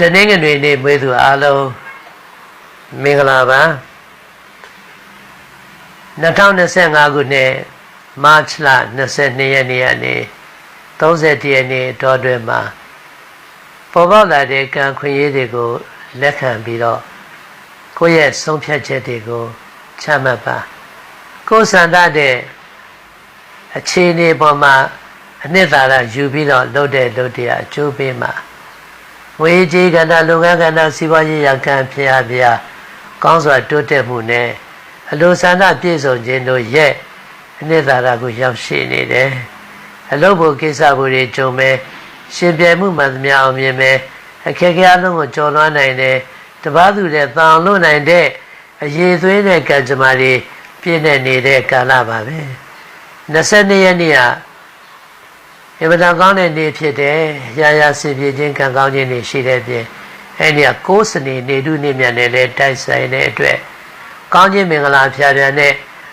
တနင်္ဂနွေနေ့မွေးသူအားလုံးမင်္ဂလာပါ2025ခုနှစ်မတ်လ22ရက်နေ့ကနေ30ရက်နေ့တောတွင်မှာပေါ်ပေါက်လာတဲ့ကံခွင့်ရေးတွေကိုလက်ခံပြီးတော့ကိုယ့်ရဲ့ဆုံးဖြတ်ချက်တွေကိုချမှတ်ပါကိုယ်စံတတဲ့အခြေအနေပေါ်မှာအနှစ်သာရယူပြီးတော့လုပ်တဲ့လုပ်တရားအကျိုးပေးမှာ ဝေကြီးကဏ္ဍလုပ်ငန်းကဏ္ဍစီးပွားရေးရကံဖျားဖျားကောင်းစွာတိုးတက်မှုနဲ့အလိုဆန္ဒပြည့်စုံခြင်းတို့ရဲ့အနှစ်သာရကိုရောက်ရှိနေတယ်အလုပ်ဖို့ကိစ္စဖို့တွေကြုံမဲ့ရှင်ပြိုင်မှုမှန်သမျှအောင်မြင်မဲ့အခက်အခဲအလုံးကိုကျော်လွှမ်းနိုင်တယ်တပားသူတဲ့တန်လွတ်နိုင်တဲ့အရေးသွေးတဲ့ကံကြမ္မာတွေပြည့်နေနေတဲ့ကာလပါပဲ22ရက်နေ့က အင်မတန်ကောင်းတဲ့နေ့ဖြစ်တယ်။ရာရာစင်ပြေခြင်းကံကောင်းခြင်းတွေရှိတဲ့ပြင်အဲ့ဒီကကိုးစနေနေတုနေမြတ်နဲ့လည်းတိုက်ဆိုင်တဲ့အတွက်ကောင်းခြင်းမင်္ဂလာဖြာဖြာနဲ့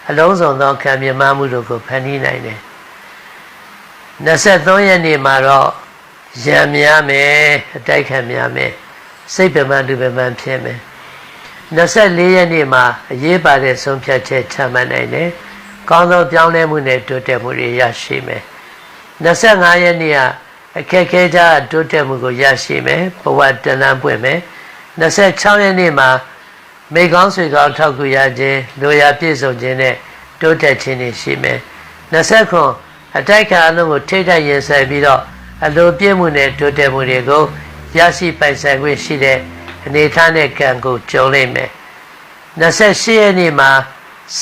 အလုံးစုံသောခံမြမမှုတို့ကိုဖန်တီးနိုင်တယ်။23ရက်နေ့မှာတော့ရံများမယ်အတိုက်ခံများမယ်စိတ်ပမှန်တူပမှန်ဖြစ်မယ်။24ရက်နေ့မှာအရေးပါတဲ့ဆုံးဖြတ်ချက်ချမှတ်နိုင်တယ်။ကောင်းသောပြောင်းလဲမှုနဲ့တိုးတက်မှုတွေရရှိမယ်။ 25ရက်နေ့ကအခက်ခဲကြတိုးတက်မှုကိုရရှိမယ်ဘဝတဏ္ဍပွင့်မယ်26ရက်နေ့မှာမိကောင်းဆွေကောင်းထောက်ကူရခြင်းလိုရာပြည့်စုံခြင်းနဲ့တိုးတက်ခြင်းတွေရှိမယ်29အတိုက်ခံအလုံးကိုထိထိုက်ရင်ဆိုင်ပြီးတော့အလိုပြည့်မှုနဲ့တိုးတက်မှုတွေကိုရရှိပိုင်ဆိုင်ခွင့်ရှိတဲ့အနေထားနဲ့ကံကိုကြုံလိမ့်မယ်28ရက်နေ့မှာ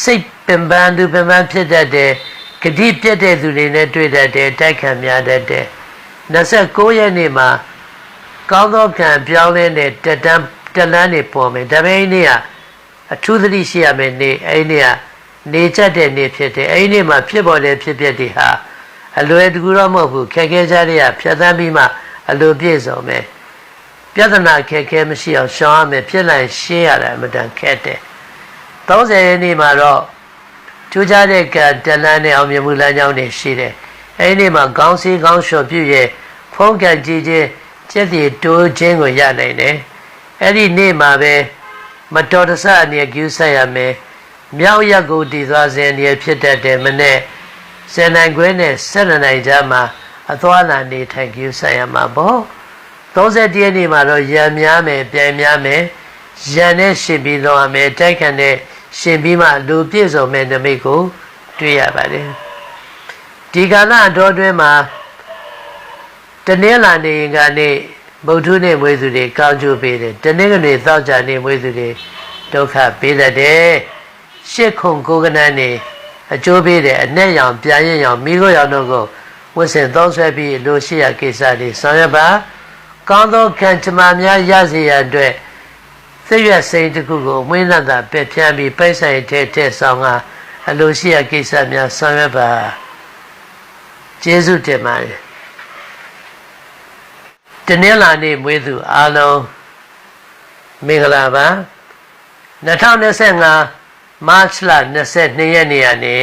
စိတ်ပင်ပန်းသူပင်ပန်းဖြစ်တတ်တဲ့ ဂတိပြတ်တဲ့သူတွေနဲ့တွေ့တတ်တယ်တိုက်ခံများတတ်တယ်29ရက်နေ့မှာကောင်းသောကံပြောင်းလဲတဲ့တက်တန်းတက်လန်းနေပေါ်မယ်ဒါပေမဲ့နေ့ကအထူးသတိရှိရမယ်နေ့အဲ့နေ့ကနေချက်တဲ့နေ့ဖြစ်တယ်အဲ့နေ့မှာဖြစ်ပေါ်တဲ့ဖြစ်ပျက်တွေဟာအလွယ်တကူတော့မဟုတ်ဘူးခက်ခဲကြတဲ့ကဖြတ်သန်းပြီးမှအလိုပြည့်စုံမယ်ပြဿနာခက်ခဲမရှိအောင်ရှောင်ရမယ်ဖြစ်လိုက်ရှင်းရတာအမှန်တန်ခက်တယ်30ရက်နေ့မှာတော့ ကျိုးကြတဲ့ကံတလန်းနဲ့အောင်မြင်မှုလမ်းကြောင်းတွေရှိတယ်။အဲဒီနေ့မှာခေါင်းစည်းခေါင်းလျှော်ပြုရဲ့ဖုံးကံကြည်ခြင်းကျက်တည်တိုးခြင်းကိုရနိုင်တယ်။အဲဒီနေ့မှာပဲမတော်တဆအနေကျူးဆက်ရမယ်။မြောက်ရက်ကိုတည်သွားစဉ်အနေဖြစ်တတ်တယ်မနဲ့ဆယ်နိုင်ခွဲနဲ့ဆက်နိုင်ကြမှာအသွားလာနေထိုင်ကျူးဆက်ရမှာပေါ့။30ရက်နေ့မှာတော့ရံများမယ်ပြန်များမယ်ရံနဲ့ရှင်ပြီးတော့ရမယ်တိုက်ခံတဲ့ ရှင်ပြီးမှလူပြည့်စုံမဲ့နမိတ်ကို တွေ့ရပါတယ်ဒီကာလအတော်တွင်မှာတနင်္လာနေ့ကနေဗုဒ္ဓနေ့မွေးသူတွေကောင်းကျိုးပေးတယ်တနင်္ဂနွေသောကြာနေ့မွေးသူတွေဒုက္ခပေးတတ်တယ်ရှစ်ခုကိုကနန်းနေအကျိုးပေးတယ်အနဲ့ရောင်ပြန်ရင်ရောင်မိခိုးရောင်တို့ကိုဝတ်ဆင်သုံးဆွဲပြီးလိုရှိရကိစ္စတွေဆောင်ရွက်ပါကောင်းသောခံချမများရစေရန်အတွက် စိတ်ရစိတ်တခုကိုမွေးနှံတာပက်ဖြန်းပြီးပိုက်ဆိုင်တဲ့တဲ့ဆောင်ကအလိုရှိရကိစ္စများဆောင်ရွက်ပါကျေးဇူးတင်ပါတယ်တနင်္လာနေ့မွေးသူအားလုံးမင်္ဂလာပါ2025မတ်လ22ရက်နေ့ကနေ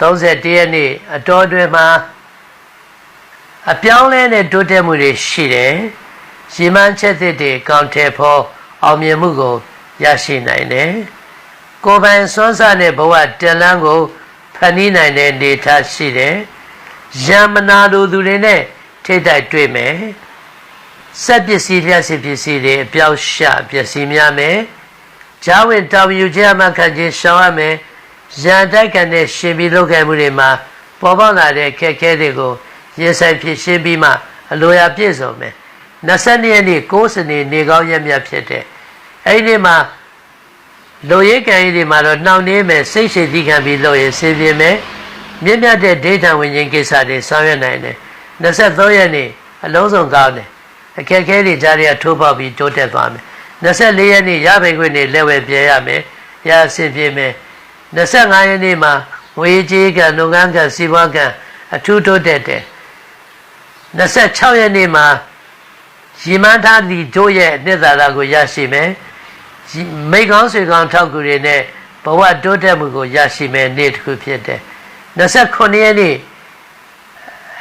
31ရက်နေ့အတော်တွင်မှာအပြောင်းလဲနဲ့တိုးတက်မှုတွေရှိတယ်ရှင်းမှန်းချက်တွေကောင်းတဲ့ဖို့ အောင်မြင်မှုကိုရရှိနိုင်တယ်။ကိုယ်ပိုင်စွမ်းစားတဲ့ဘဝတလန်းကိုဖန်တီးနိုင်တဲ့နေထားရှိတယ်။ယံမနာလိုသူတွေနဲ့ထိတိုက်တွေ့မယ်။စက်ပစ္စည်းလျှက်စီပစ္စည်းတွေအပြောက်ရှပစ္စည်းများမယ်။ဂျာဝင်တောင်ယူခြင်းအမှခံခြင်းရှောင်ရမယ်။ယံတိုက်ကန်တဲ့ရှင်ပြီးလုပ်ခဲ့မှုတွေမှာပေါ်ပေါက်လာတဲ့ခက်ခဲတွေကိုရင်ဆိုင်ဖြစ်ရှင်းပြီးမှအလိုရာပြည့်စုံမယ်။ 22ရက်နေ့6စနေနေကောင်းရက်မြတ်ဖြစ်တဲ့အဲ့ဒီမှာလူရဲကံကြီးတွေမှာတော့နှောင့်နှေးမယ်စိတ်ရှိသီးခံပြီးလို့ရစင်ပြင်းမယ်မြင့်မြတ်တဲ့ဒိဋ္ဌံဝิญဉ်ကိစ္စတွေဆောင်ရွက်နိုင်တယ်23ရက်နေ့အလုံးစုံကောင်းတယ်အခက်ခဲတွေကြားရထိုးပေါက်ပြီးတိုးတက်သွားမယ်24ရက်နေ့ရပိုင်ခွင့်တွေလက်ဝဲပြဲရမယ်ရစင်ပြင်းမယ်25ရက်နေ့မှာဝေကြီးကံလုပ်ငန်းကံစီးပွားကံအထူးတိုးတက်တယ်26ရက်နေ့မှာ ရီမန်းထားသည့်တို့ရဲ့နှစ်သာရကိုရရှိမယ်မိကောင်းဆွေကောင်းထောက်ကူတွေနဲ့ဘဝတိုးတက်မှုကိုရရှိမယ်နေ့တစ်ခုဖြစ်တယ်29ရက်နေ့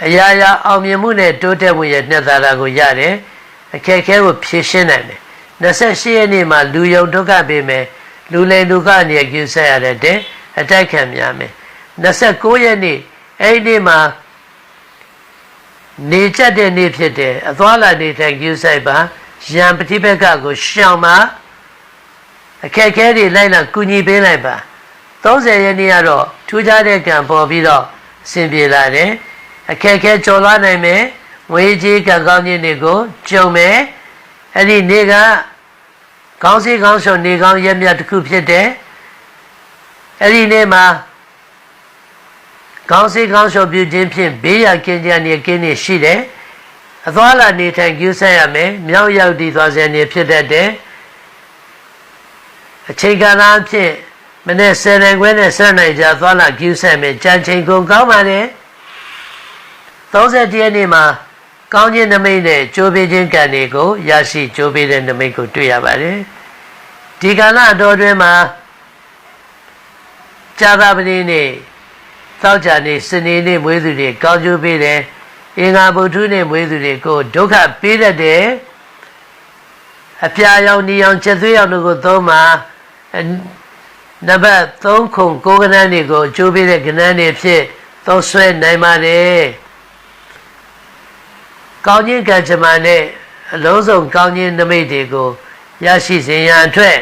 အရာရာအောင်မြင်မှုနဲ့တိုးတက်မှုရဲ့နှစ်သာရကိုရတယ်အခက်အခဲကိုဖြေရှင်းနိုင်တယ်28ရက်နေ့မှာလူယုံဒုက္ခပေးမယ်လူလိန်ဒုက္ခအနေကျူဆက်ရတဲ့အတိုက်ခံများမယ်29ရက်နေ့အဲ့ဒီနေ့မှာ နေချက်တဲ့နေ့ဖြစ်တယ်အသွားလာနေထိုင်ကျူဆိုင်ပါရံပฏิပက္ခကိုရှောင်ပါအခက်အခဲတွေလိုက်လာကူညီပေးလိုက်ပါ30ရက်နေ့ကတော့ထူးခြားတဲ့ကံပေါ်ပြီးတော့အဆင်ပြေလာတယ်အခက်အခဲကျော်လွှားနိုင်မယ်ငွေကြီးကံကောင်းခြင်းတွေကိုကြုံမယ်အဲ့ဒီနေ့ကကောင်းစီကောင်းရှုံနေကောင်းရက်မြတ်တစ်ခုဖြစ်တယ်အဲ့ဒီနေ့မှာ ကောင်းစီကောင်းရှုံပြုခြင်းဖြင့်ဘေးရကင်းကြနေကင်းနေရှိတယ်အသွားလာနေထိုင်ကျူးဆက်ရမယ်မြောက်ရောက်တည်သွားစေနေဖြစ်တတ်တယ်အချိန်ကာလအဖြစ်မနေ့ဆယ်နိုင်ခွဲနဲ့ဆက်နိုင်ကြသွားလာကျူးဆက်မယ်ကြံချိန်ကုန်ကောင်းပါတယ်30ရက်နေ့မှာကောင်းခြင်းနမိတ်နဲ့ကြိုးပေးခြင်းကံတွေကိုရရှိကြိုးပေးတဲ့နမိတ်ကိုတွေ့ရပါတယ်ဒီကာလအတော်တွင်မှာကြာသပတေးနေ့ သောကြာနေ့စနေနေ့မွေးသူတွေကောင်းကျိုးပေးတယ်အင်္ဂါဗုဒ္ဓနေ့မွေးသူတွေကိုဒုက္ခပေးတတ်တယ်အပြာရောင်နီရောင်ချက်သွေးရောင်တို့ကိုသုံးမှာနံပါတ်3ခုကိုကနန်းတွေကိုအကျိုးပေးတဲ့ကနန်းတွေဖြစ်သုံးဆွဲနိုင်ပါတယ်ကောင်းခြင်းကံကြမ္မာနဲ့အလုံးစုံကောင်းခြင်းနမိတ်တွေကိုရရှိစေရန်အတွက်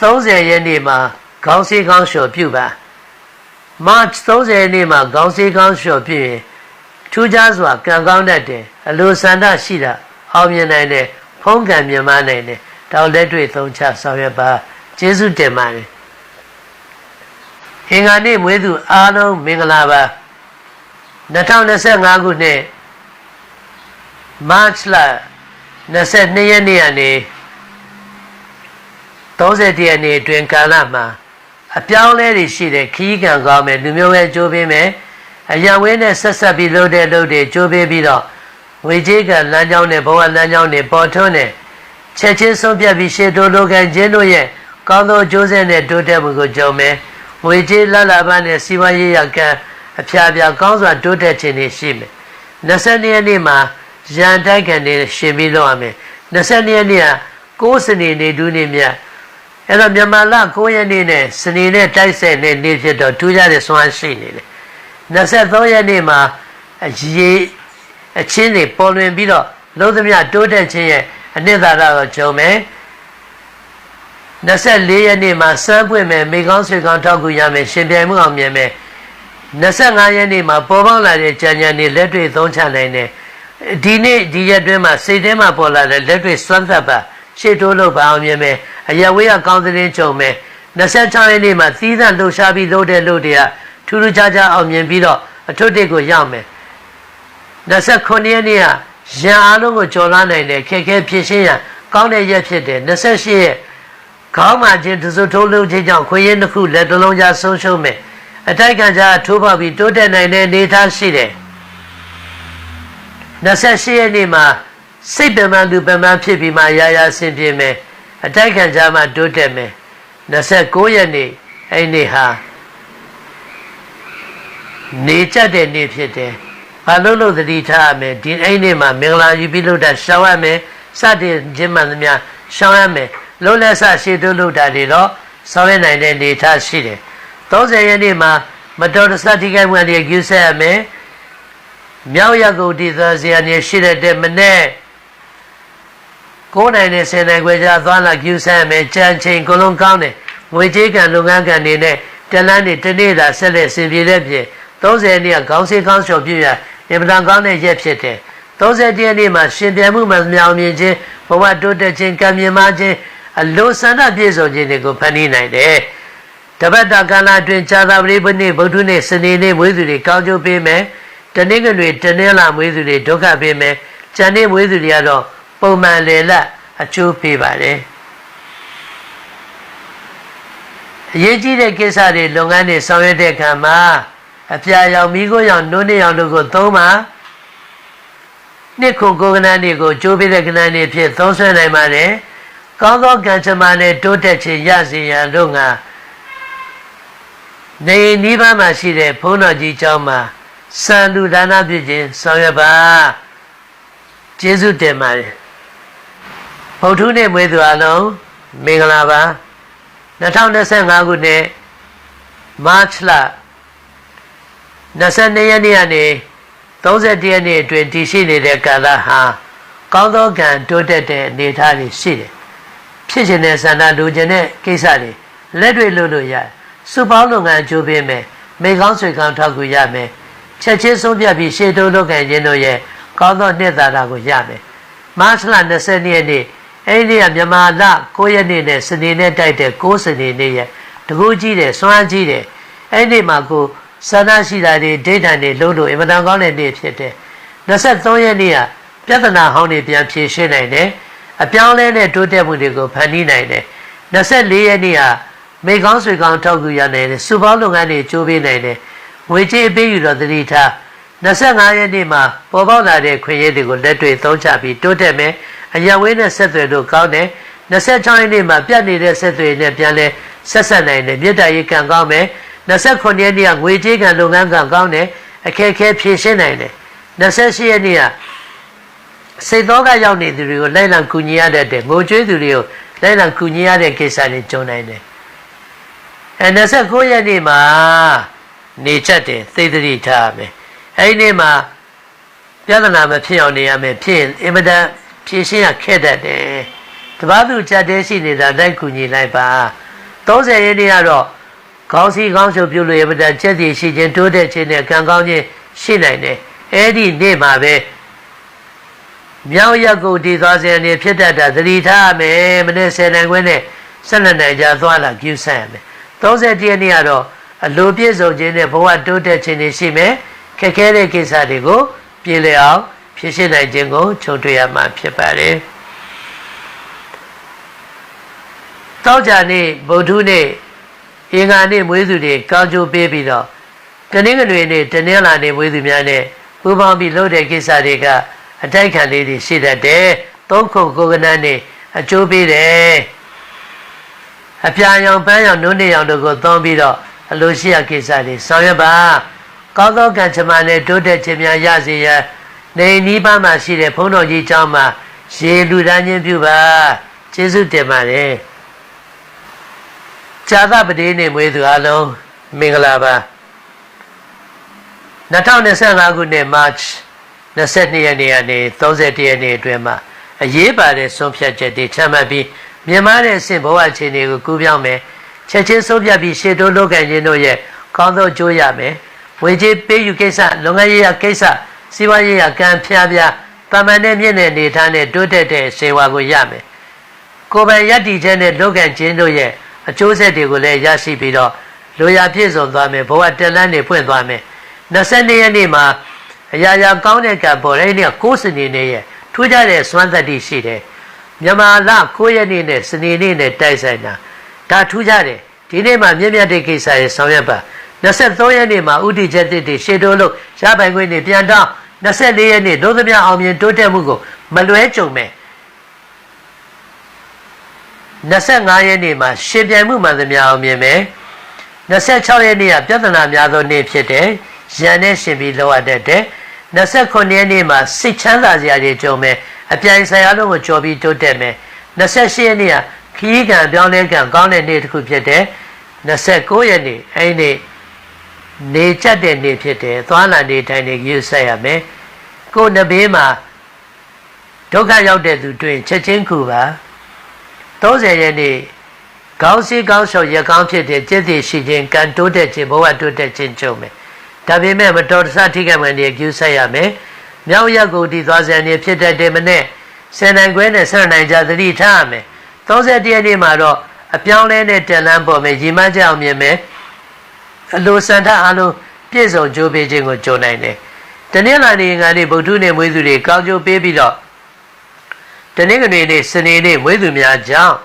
30ရက်နေ့မှာ ခေါင်းစည်းခေါင်းလျှော်ပြုပါ March 30ရက်နေ့မှာခေါင်းစည်းခေါင်းလျှော်ပြုရင်ထူးခြားစွာကံကောင်းတတ်တယ်အလိုဆန္ဒရှိတာအောင်မြင်နိုင်တယ်ဖုံးကံမြင်မနိုင်တယ်တောက်လက်တွေ့သုံးချဆောင်ရွက်ပါကျေးဇူးတင်ပါတယ်အင်္ဂါနေ့မွေးသူအားလုံးမင်္ဂလာပါ2025ခုနှစ်မတ်လ22ရက်နေ့ကနေ30ရက်နေ့အတွင်းကာလမှာ အပြောင်းလဲတွေရှိတယ်ခီးကံကောင်းမယ်လူမျိုးပဲကြိုးပေးမယ်အရာဝင်းနဲ့ဆက်ဆက်ပြီးလုပ်တဲ့လုပ်တွေကြိုးပေးပြီးတော့ငွေကြေးကလမ်းကြောင်းနဲ့ဘဝလမ်းကြောင်းတွေပေါ်ထွန်းတယ်ချက်ချင်းဆုံးဖြတ်ပြီးရှေ့တိုးလိုကန်ခြင်းတို့ရဲ့ကောင်းသောကြိုးစဲနဲ့တိုးတက်မှုကိုကြုံမယ်ငွေကြေးလလပန်းနဲ့စီးပွားရေးရကံအဖျားဖျားကောင်းစွာတိုးတက်ခြင်းတွေရှိမယ်22ရက်နေ့မှာရန်တိုက်ခံတွေရှင်ပြီးလုပ်ရမယ်22ရက်နေ့က6စနေနေ့ဒုနေ့မြတ် အဲ့တော့မြန်မာလ9ရက်နေ့နဲ့စနေနဲ့တိုက်ဆက်တဲ့နေ့ဖြစ်တော့ထူးခြားတဲ့ဆွမ်းရှိနေတယ်23ရက်နေ့မှာအရေးအချင်းတွေပေါ်လွင်ပြီးတော့လုံးသမျှတိုးတက်ခြင်းရဲ့အနှစ်သာရကိုကြုံမယ်24ရက်နေ့မှာစမ်းပွင့်မယ်မိကောင်းဆွေကောင်းထောက်ကူရမယ်ရှင်ပြိုင်မှုအောင်မြင်မယ်25ရက်နေ့မှာပေါ်ပေါက်လာတဲ့ကြံကြံတွေလက်တွေ့သုံးချနိုင်တယ်ဒီနေ့ဒီရက်တွင်းမှာစိတ်ထဲမှာပေါ်လာတဲ့လက်တွေ့စွမ်းသက်ပါရှေ့တိုးလို့ပါအောင်မြင်မယ် အရဝေးကကောင်းသတင်းကြုံမယ်26ရက်နေ့မှာသီးသန့်လှူရှားပြီးလုပ်တဲ့လုပ်တွေကထူးထူးခြားခြားအောင်မြင်ပြီးတော့အထွတ်တစ်ကိုရောက်မယ်29ရက်နေ့ကရန်အားလုံးကိုကြော်လာနိုင်တဲ့ခက်ခဲဖြစ်ရှင်းရကောင်းတဲ့ရက်ဖြစ်တယ်28ရက်ခေါင်းမှာခြင်းတစုထိုးလုံးခြင်းကြောင့်ခွေးရင်းတစ်ခုလက်တလုံးကြားဆုံးရှုံးမယ်အတိုက်ခံကြထိုးပေါက်ပြီးတိုးတက်နိုင်တဲ့အနေအထားရှိတယ်28ရက်နေ့မှာစိတ်ပင်ပန်းသူပင်ပန်းဖြစ်ပြီးမှရာရာဆင်ပြေမယ် အတိုက်ခံကြမှာတိုးတက်မယ်29ရက်နေ့အဲ့နေ့ဟာနေကြတဲ့နေ့ဖြစ်တယ်ဘာလို့လို့သတိထားရမယ်ဒီအဲ့နေ့မှာမင်္ဂလာယူပြီးလို့တာရှောင်းရမယ်စတင်ခြင်းမှန်သမျှရှောင်းရမယ်လုံးလက်ဆရှေ့တိုးလို့တာတွေတော့ဆောင်ရနိုင်တဲ့အနေထားရှိတယ်30ရက်နေ့မှာမတော်တဆတိကိမှန်တွေယူဆက်ရမယ်မြောက်ရကုတ်ဒီသာဇာနေရှိတဲ့မနေ့ 9နိုင်နဲ့10နိုင်ခွဲခြားသွားလာကျူးဆန်းမယ်ကြံချိန်ကလုံးကောင်းတယ်ငွေကြေးကံလုပ်ငန်းကံတွေနဲ့တလန်းတွေတနေ့သာဆက်လက်ဆင်ပြေတဲ့ပြင်30ရက်နေ့ကခေါင်းစည်းခေါင်းလျှော်ပြရအင်ပဒံကောင်းတဲ့ရက်ဖြစ်တယ်30ရက်နေ့မှာရှင်ပြမှုမှမြောင်မြင်ခြင်းဘဝတိုးတက်ခြင်းကံမြင်မှခြင်းအလိုဆန္ဒပြည့်စုံခြင်းတွေကိုဖန်တီးနိုင်တယ်တပတ်တာကာလအတွင်းဇာတာပရိပုနေ့ဗုဒ္ဓနေ့စနေနေ့မွေးသူတွေကောင်းကျိုးပေးမယ်တနေ့ကတွေတနေ့လာမွေးသူတွေဒုက္ခပေးမယ်ကျန်တဲ့မွေးသူတွေကတော့ ပုံမှန်လေလက်အကျိုးပေးပါတယ်အရေးကြီးတဲ့ကိစ္စတွေလုပ်ငန်းတွေဆောင်ရွက်တဲ့အခါမှာအပြာရောင်မိခိုးရောင်နှုတ်နှစ်ရောင်တို့ကိုသုံးပါနှစ်ခုကိုကနန်းတွေကိုကြိုးပေးတဲ့ကနန်းတွေဖြစ်သုံးဆွဲနိုင်ပါတယ်ကောင်းသောကံချမနဲ့တိုးတက်ခြင်းရစေရန်တို့ငါနေနိဗ္ဗာန်မှာရှိတဲ့ဘုန်းတော်ကြီးကျောင်းမှာစံလူဒါနပြုခြင်းဆောင်ရွက်ပါကျေးဇူးတင်ပါတယ် ဗုဒ္ဓနေ့မွေးသူအလုံးမင်္ဂလာပါ2025ခုနှစ်မတ်လ22ရက်နေ့ကနေ31ရက်နေ့အတွင်းတည်ရှိနေတဲ့ကာလဟာကောင်းသောကံတိုးတက်တဲ့အနေအထားတွေရှိတယ်ဖြစ်ခြင်းတဲ့ဆန္ဒလိုချင်တဲ့ကိစ္စတွေလက်တွေ့လုပ်လို့ရတယ်စုပေါင်းလုပ်ငန်းကြိုးပေးမယ်မိကောင်းဆွေကောင်းထောက်ကူရမယ်ချက်ချင်းဆုံးဖြတ်ပြီးရှေ့တိုးလုပ်ငန်းခြင်းတို့ရဲ့ကောင်းသောနှစ်သာရကိုရမယ်မတ်လ20ရက်နေ့ အဲ့ဒီကမြန်မာလ9ရက်နေ့နဲ့စနေနေ့တိုက်တဲ့9စနေနေ့ရဲ့တကူကြီးတယ်စွမ်းကြီးတယ်အဲ့ဒီမှာကိုဆန္ဒရှိတာတွေဒိဋ္ဌာန်တွေလုံးလို့အင်မတန်ကောင်းတဲ့နေ့ဖြစ်တယ်23ရက်နေ့ကပြဿနာဟောင်းတွေပြန်ဖြေရှင်းနိုင်တယ်အပြောင်းလဲနဲ့တိုးတက်မှုတွေကိုဖန်တီးနိုင်တယ်24ရက်နေ့ကမိကောင်းဆွေကောင်းထောက်ကူရနိုင်တယ်စုပေါင်းလုပ်ငန်းတွေကြိုးပေးနိုင်တယ်ငွေကြေးပေးယူတော့တတိထား25ရက်နေ့မှာပေါ်ပေါက်လာတဲ့ခွင့်ရတွေကိုလက်တွေ့သုံးချပြီးတိုးတက်မယ် အရာဝေးနဲ့ဆက်သွယ်လို့ကောင်းတယ်26ရက်နေ့မှာပြတ်နေတဲ့ဆက်သွယ်နဲ့ပြန်လဲဆက်ဆက်နိုင်တယ်မြေတားရေးကံကောင်းမယ်29ရက်နေ့ကငွေကြေးကံလုပ်ငန်းကံကောင်းတယ်အခက်အခဲဖြေရှင်းနိုင်တယ်28ရက်နေ့ကစိတ်သောကရောက်နေသူတွေကိုလိုက်လံကူညီရတဲ့ငိုကြွေးသူတွေကိုလိုက်လံကူညီရတဲ့ကိစ္စတွေကြုံနိုင်တယ်အဲ29ရက်နေ့မှာနေချက်တယ်သိသတိထားမယ်အဲဒီနေ့မှာပြဿနာမဖြစ်အောင်နေရမယ်ဖြစ်ရင်အင်မတန် ဖြည့်ရှင်းရခက်တတ်တယ်တပတ်သူချက်တဲရှိနေတာလိုက်ကူညီလိုက်ပါ30ရက်နေ့ကတော့ကောင်းစီကောင်းချုပ်ပြုလို့ရမတန်ချက်တည်ရှိခြင်းတိုးတက်ခြင်းနဲ့ကံကောင်းခြင်းရှိနိုင်တယ်အဲ့ဒီနေ့မှာပဲမြောက်ရက်ကိုတည်သွားစေနေဖြစ်တတ်တာသတိထားမယ်မနေ့10နိုင်ခွဲနဲ့12နိုင်ကြာသွားလာကျူးဆန့်ရမယ်30ရက်နေ့ကတော့အလိုပြည့်စုံခြင်းနဲ့ဘဝတိုးတက်ခြင်းတွေရှိမယ်ခက်ခဲတဲ့ကိစ္စတွေကိုပြေလည်အောင် ဖြစ်ရှင်းနိုင်ခြင်းကိုခြုံတွေ့ရမှာဖြစ်ပါတယ်တောကြနေ့ဗုဒ္ဓနေ့အင်္ဂါနေ့မွေးသူတွေကောင်းကျိုးပေးပြီးတော့ကနေ့ကနေ့နေ့တနင်္လာနေ့မွေးသူများနဲ့ပူပေါင်းပြီးလုပ်တဲ့ကိစ္စတွေကအတိုက်ခံလေးတွေရှိတတ်တယ်သုံးခုကိုကနန်းနေအကျိုးပေးတယ်အပြာရောင်ပန်းရောင်နုနေရောင်တို့ကိုသုံးပြီးတော့အလိုရှိရကိစ္စတွေဆောင်ရွက်ပါကောင်းသောကံချမနဲ့တိုးတက်ခြင်းများရစေရန် နေနီးပါးမှာရှိတဲ့ဘုန်းတော်ကြီးကျောင်းမှာရေလူဒန်းချင်းပြုပါကျေးဇူးတင်ပါတယ်ဇာသပတိနေ့မွေးသူအလုံးမင်္ဂလာပါ2025ခုနှစ် March 22ရက်နေ့ကနေ31ရက်နေ့အတွင်းမှာအရေးပါတဲ့ဆုံးဖြတ်ချက်တွေချမှတ်ပြီးမြန်မာတဲ့အဆင့်ဘဝအခြေအနေကိုကူးပြောင်းမယ်ချက်ချင်းဆုံးဖြတ်ပြီးရှေ့တိုးလုပ်ကံခြင်းတို့ရဲ့ကောင်းသောကြိုးရမယ်ဝေကြီးပေးယူကိစ္စလုပ်ငန်းရေးရကိစ္စ စီးပွားရေးရကံဖျားဖျားတမန်နဲ့မြင့်တဲ့နေထားနဲ့တိုးတက်တဲ့စေဝါကိုရမယ်ကိုယ်ပိုင်ယက်တီချက်နဲ့လုပ်ကံခြင်းတို့ရဲ့အကျိုးဆက်တွေကိုလည်းရရှိပြီးတော့လိုရာပြည့်စုံသွားမယ်ဘဝတက်လန်းနေဖွင့်သွားမယ်22ရက်နေ့မှာအရာရာကောင်းတဲ့ကံပေါ်တဲ့နေ့ကိုးစနေနေ့ရဲ့ထူးခြားတဲ့စွမ်းသတ္တိရှိတယ်မြန်မာလ9ရက်နေ့နဲ့စနေနေ့နဲ့တိုက်ဆိုင်တာဒါထူးခြားတယ်ဒီနေ့မှာမြင့်မြတ်တဲ့ကိစ္စရဲ့ဆောင်ရွက်ပါ 23ရက်နေ့မှာဥတီချက်တစ်တွေရှေ့တိုးလို့ရပိုင်ခွင့်တွေပြန်တောင်း24ရက်နေ့ဒုသမြအောင်မြင်တိုးတက်မှုကိုမလွဲကြုံမဲ့25ရက်နေ့မှာရှင်ပြိုင်မှုမှန်သမျှအောင်မြင်မယ်26ရက်နေ့ကပြဿနာများသောနေ့ဖြစ်တယ်ရန်နဲ့ရှင်ပြီးလောက်ရတဲ့တဲ့29ရက်နေ့မှာစိတ်ချမ်းသာစရာတွေကြုံမယ်အပြိုင်ဆိုင်အားလုံးကိုကြော်ပြီးတိုးတက်မယ်28ရက်နေ့ကခီးကံပြောင်းလဲကံကောင်းတဲ့နေ့တစ်ခုဖြစ်တယ်29ရက်နေ့အဲ့ဒီနေ့ နေကြတဲ့နေ့ဖြစ်တယ်သွားလာနေထိုင်နေယူဆက်ရမယ်ကိုယ်နှဘေးမှာဒုက္ခရောက်တဲ့သူတွေ့ချက်ချင်းခုပါ30ရက်နေ့ကောင်းစီကောင်းရှောက်ရကောင်းဖြစ်တဲ့จิตသိရှိခြင်းကံတိုးတက်ခြင်းဘဝတိုးတက်ခြင်းကြုံမယ်ဒါပေမဲ့မတော်တဆထိခိုက်မှန်တွေကျူးဆက်ရမယ်မြောက်ရက်ကိုဒီသွားစံနေဖြစ်တဲ့တဲ့မနဲ့ဆယ်နိုင်ခွဲနဲ့ဆယ်နိုင်ကြသတိထားရမယ်31ရက်နေ့မှာတော့အပြောင်းလဲနဲ့တန်လန်းပေါ်မယ်ရီမန်းကြအောင်မြင်မယ် အလိုစံထအလုံးပြည့်စုံကြိုးပေးခြင်းကိုကြုံနိုင်တယ်။တနင်္လာနေ့ငါနေ့ဗုဒ္ဓနေ့မွေးသူတွေကောင်းကျိုးပေးပြီးတော့တနင်္ဂနွေနေ့စနေနေ့မွေးသူများကြောင့်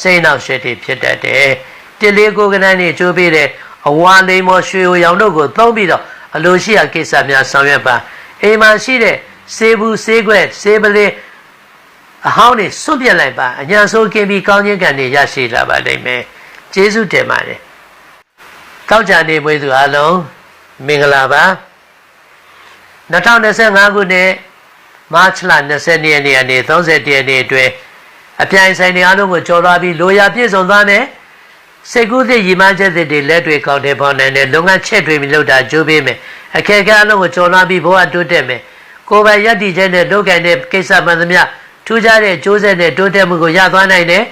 စိတ်နှောက်ရှက်တွေဖြစ်တတ်တယ်။တလေးကိုကနန်းနေ့ကြိုးပေးတဲ့အဝါလိမ်မော်ရွှေရောင်တို့ကိုသုံးပြီးတော့အလိုရှိရာကိစ္စများဆောင်ရွက်ပါ။အိမ်မှာရှိတဲ့စေဘူးစေးခွက်စေးပလင်းအဟောင်းတွေစွန့်ပြစ်လိုက်ပါအညာဆိုးကင်းပြီးကောင်းခြင်းကံတွေရရှိလာပါလိမ့်မယ်။ကျေးဇူးတင်ပါတယ်။ တောက်ကြနေမွေးသူအလုံးမင်္ဂလာပါ2025ခုနှစ်မတ်လ20ရက်နေ့ကနေ30ရက်နေ့အတွင်းအပြိုင်ဆိုင်တွေအားလုံးကိုကြော်သွားပြီးလိုရာပြည့်စုံသွားမယ်စိတ်ကူးသည့်ရည်မှန်းချက်တွေလက်တွေကောက်တယ်ပေါ်နိုင်တယ်လုပ်ငန်းချက်တွေပြီးလုပ်တာကြိုးပေးမယ်အခက်အခဲအလုံးကိုကြော်လွှားပြီးဘဝတိုးတက်မယ်ကိုယ်ပိုင်ယက်တီချက်နဲ့လုပ်ကင်တဲ့ကိစ္စမှန်သမျှထူးခြားတဲ့ကြိုးဆက်နဲ့တိုးတက်မှုကိုရသွားနိုင်တယ်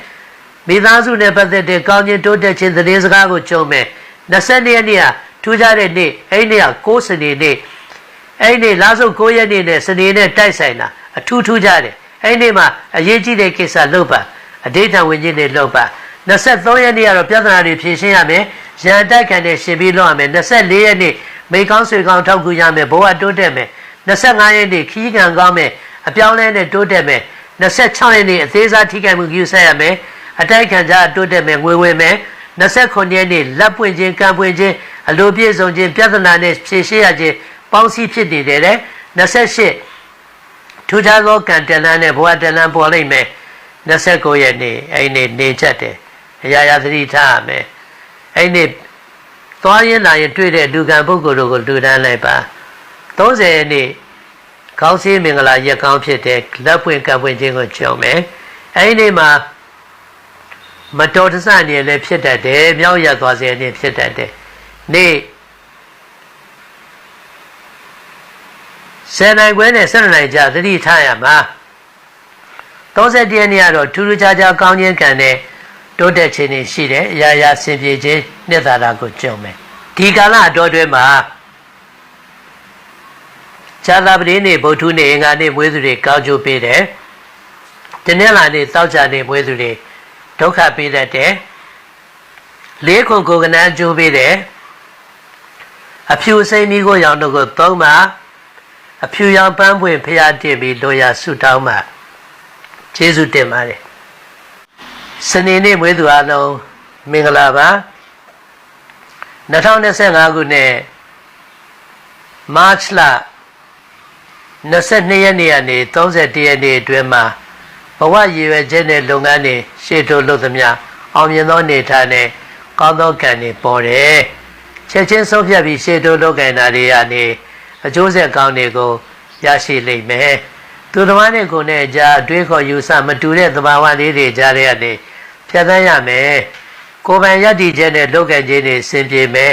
မိသားစုနဲ့ပတ်သက်တဲ့ကောင်းကျိုးတိုးတက်ခြင်းသတင်းစကားကိုကြုံမယ် 22ရက်နေ့ကထူးခြားတဲ့နေ့အဲ့ဒီနေ့က6စနေနေ့အဲ့ဒီနေ့လာစုပ်9ရက်နေ့နဲ့စနေနေ့တိုက်ဆိုင်တာအထူးထူးခြားတယ်အဲ့ဒီနေ့မှာအရေးကြီးတဲ့ကိစ္စလုပ်ပါအဋိဌံဝင်ခြင်းတွေလုပ်ပါ23ရက်နေ့ကတော့ပြဿနာတွေဖြေရှင်းရမယ်ရန်တိုက်ခံတဲ့ရှင်ပြီးလုပ်ရမယ်24ရက်နေ့မိကောင်းဆွေကောင်းထောက်ကူရမယ်ဘဝတိုးတက်မယ်25ရက်နေ့ခီးကန်ကောင်းမယ်အပြောင်းလဲနဲ့တိုးတက်မယ်26ရက်နေ့အသေးစားထိခိုက်မှုယူဆက်ရမယ်အတိုက်ခံကြတိုးတက်မယ်ငွေဝင်မယ် 29ရက်နေ့လက်ပွင့်ခြင်းကံပွင့်ခြင်းအလိုပြည့်စုံခြင်းပြဿနာနဲ့ဖြေရှင်းရခြင်းပေါင်းစည်းဖြစ်နေတယ်လေ28ထူးခြားသောကံတဏ္ဍာနဲ့ဘဝတဏ္ဍာပေါ်လိမ့်မယ်29ရက်နေ့အဲ့ဒီနေ့နေချက်တယ်အရာရာသတိထားရမယ်အဲ့ဒီနေ့သွားရင်လာရင်တွေ့တဲ့လူကံပုဂ္ဂိုလ်တို့ကိုလူတန်းလိုက်ပါ30ရက်နေ့ကောင်းစည်းမင်္ဂလာရက်ကောင်းဖြစ်တဲ့လက်ပွင့်ကံပွင့်ခြင်းကိုကြုံမယ်အဲ့ဒီနေ့မှာ မတော်တဆနေလည်းဖြစ်တတ်တယ်မြောက်ရသွားစေနေဖြစ်တတ်တယ်နေ့ဆယ်နိုင်ခွဲနဲ့၁၂နိုင်ကြာသတိထားရမှာ31ရက်နေ့ကတော့ထူးထူးခြားခြားကောင်းခြင်းကံနဲ့တိုးတက်ခြင်းတွေရှိတယ်အရာရာဆင်ပြေခြင်းနှစ်သာရကိုကြုံမယ်ဒီကာလအတော်တွဲမှာဇာတာပတိနေ့ဗုဒ္ဓနေ့အင်္ဂါနေ့မွေးသူတွေကောင်းကျိုးပေးတယ်တနင်္လာနေ့တောက်ကြနေ့မွေးသူတွေ ဒုက္ခပေးတတ်တယ်လေးခုကိုကနန်းကျိုးပေးတယ်အဖြူစိမ့်မိကိုရောင်တို့ကိုသုံးပါအဖြူရောင်ပန်းပွင့်ဖျားတင်ပြီးလိုရာဆုတောင်းပါကျေးဇူးတင်ပါတယ်စနေနေ့မွေးသူအားလုံးမင်္ဂလာပါ2025ခုနှစ်မတ်လ22ရက်နေ့ကနေ31ရက်နေ့အတွင်းမှာ ဘဝရည်ရွယ်ချက်နဲ့လုပ်ငန်းတွေရှေ့တိုးလုပ်သမျှအောင်မြင်သောအနေထားနဲ့ကောင်းသောကံတွေပေါ်တယ်ချက်ချင်းဆုံးဖြတ်ပြီးရှေ့တိုးလုပ်ကင်တာတွေကနေအကျိုးဆက်ကောင်းတွေကိုရရှိလိမ့်မယ်သူတော်မနဲ့ကိုယ်နဲ့ကြားအတွေးခေါ်ယူဆမတူတဲ့သဘာဝလေးတွေကြားရတဲ့ဖြတ်သန်းရမယ်ကိုယ်ပိုင်ယက်တီချက်နဲ့လုပ်ကင်ခြင်းတွေဆင်ပြေမယ်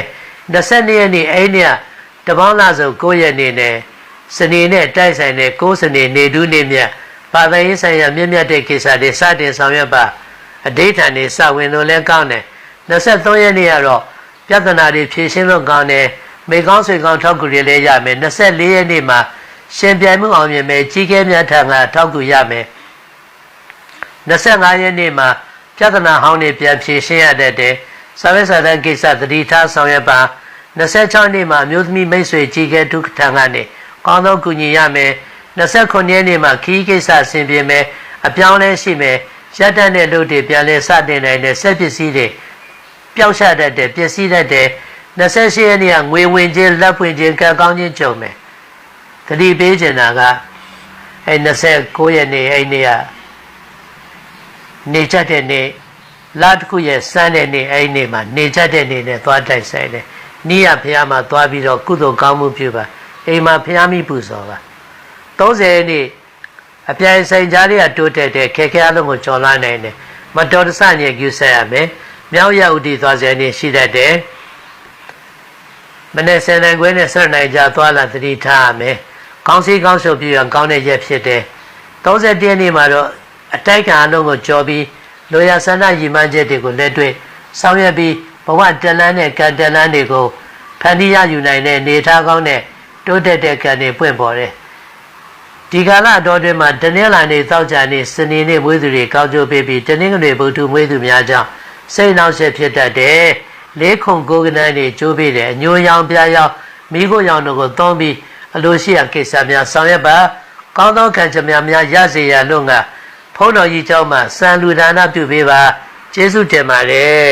22ရက်နေ့အဲ့နေ့တပေါင်းလာစုံ9ရက်နေ့နဲ့စနေနဲ့တိုက်ဆိုင်တဲ့9စနေနေတူးနေမြတ် ဘာသာရေးဆိုင်ရာမြင့်မြတ်တဲ့ကိစ္စတွေစတင်ဆောင်ရွက်ပါအဋိဌာန်တွေစဝင်လို့လဲကောင်းတယ်23ရက်နေ့ကတော့ပြဿနာတွေဖြေရှင်းလို့ကောင်းတယ်မေကောင်းဆွေကောင်းထောက်ကူတွေလည်းရမယ်24ရက်နေ့မှာရှင်ပြိုင်မှုအောင်မြင်မယ်ကြီးကဲမြတ်ထံကထောက်ကူရမယ်25ရက်နေ့မှာပြဿနာဟောင်းတွေပြန်ဖြေရှင်းရတဲ့တဲ့စာဝတ်စာတမ်းကိစ္စသတိထားဆောင်ရွက်ပါ26နေ့မှာမျိုးသမီးမိတ်ဆွေကြီးကဲဒုက္ခထံကနေကောင်းသောကူညီရမယ် 29ရက်နေ့မှာခီးကိစ္စဆင်ပြေမယ်အပြောင်းလဲရှိမယ်ရက်တတ်တဲ့လူတွေပြန်လဲစတင်နိုင်တဲ့ဆက်ပစ္စည်းတွေပျောက်ရှတတ်တဲ့ပစ္စည်းတတ်တဲ့28ရက်နေ့ကငွေဝင်ခြင်းလက်ဖွင့်ခြင်းကံကောင်းခြင်းကြုံမယ်တတိပေးချင်တာကအဲ29ရက်နေ့အဲ့နေ့ကနေချက်တဲ့နေ့လာတစ်ခုရဲ့စမ်းတဲ့နေ့အဲ့နေ့မှာနေချက်တဲ့နေ့နဲ့သွားတိုက်ဆိုင်တယ်နီးရဖះမှာသွားပြီးတော့ကုသိုလ်ကောင်းမှုပြုပါအိမ်မှာဖះမိပူဇော်ပါ 30ရက်နေ့အပြိုင်ဆိုင်ကြားတွေကတိုးတက်တဲ့ခေခဲအလုံးကိုကျော်လာနိုင်တယ်မတော်တဆညက်ယူဆက်ရမယ်မြောက်ရဥတီသွားစေနေရှိတတ်တယ်မနေ့ဆယ်နိုင်ခွဲနဲ့ဆက်နိုင်ကြသွားလာသတိထားရမယ်ကောင်းစီကောင်းရှုပ်ပြီးရကောင်းတဲ့ရက်ဖြစ်တယ်31ရက်နေ့မှာတော့အတိုက်ခံအလုံးကိုကြော်ပြီးလိုရာဆန္ဒရည်မှန်းချက်တွေကိုလက်တွေ့ဆောင်ရွက်ပြီးဘဝတလန်းနဲ့ကံတလန်းတွေကိုဖန်တီးရယူနိုင်တဲ့နေသားကောင်းတဲ့တိုးတက်တဲ့ကံတွေပွင့်ပေါ်တယ် ဒီကာလတော်တွင်မှာတနင်္လာနေ့သောကြာနေ့စနေနေ့မွေးသူတွေကောက်ကြိုးပေးပြီးတနင်္ဂနွေဗုဒ္ဓမွေးသူများကြောင့်စိတ်နှောက်ယှက်ဖြစ်တတ်တယ်လေးခုကိုကနန်းတွေကျိုးပေးတယ်အညိုရောင်ပြားရောင်မိခိုးရောင်တို့ကိုသုံးပြီးအလိုရှိရာကိစ္စများဆောင်ရွက်ပါကောင်းသောကံကြမ္မာများရစေရလို့ငါဖုန်းတော်ကြီးเจ้าမှာစံလူဒါနပြုပေးပါကျေးဇူးတင်ပါတယ်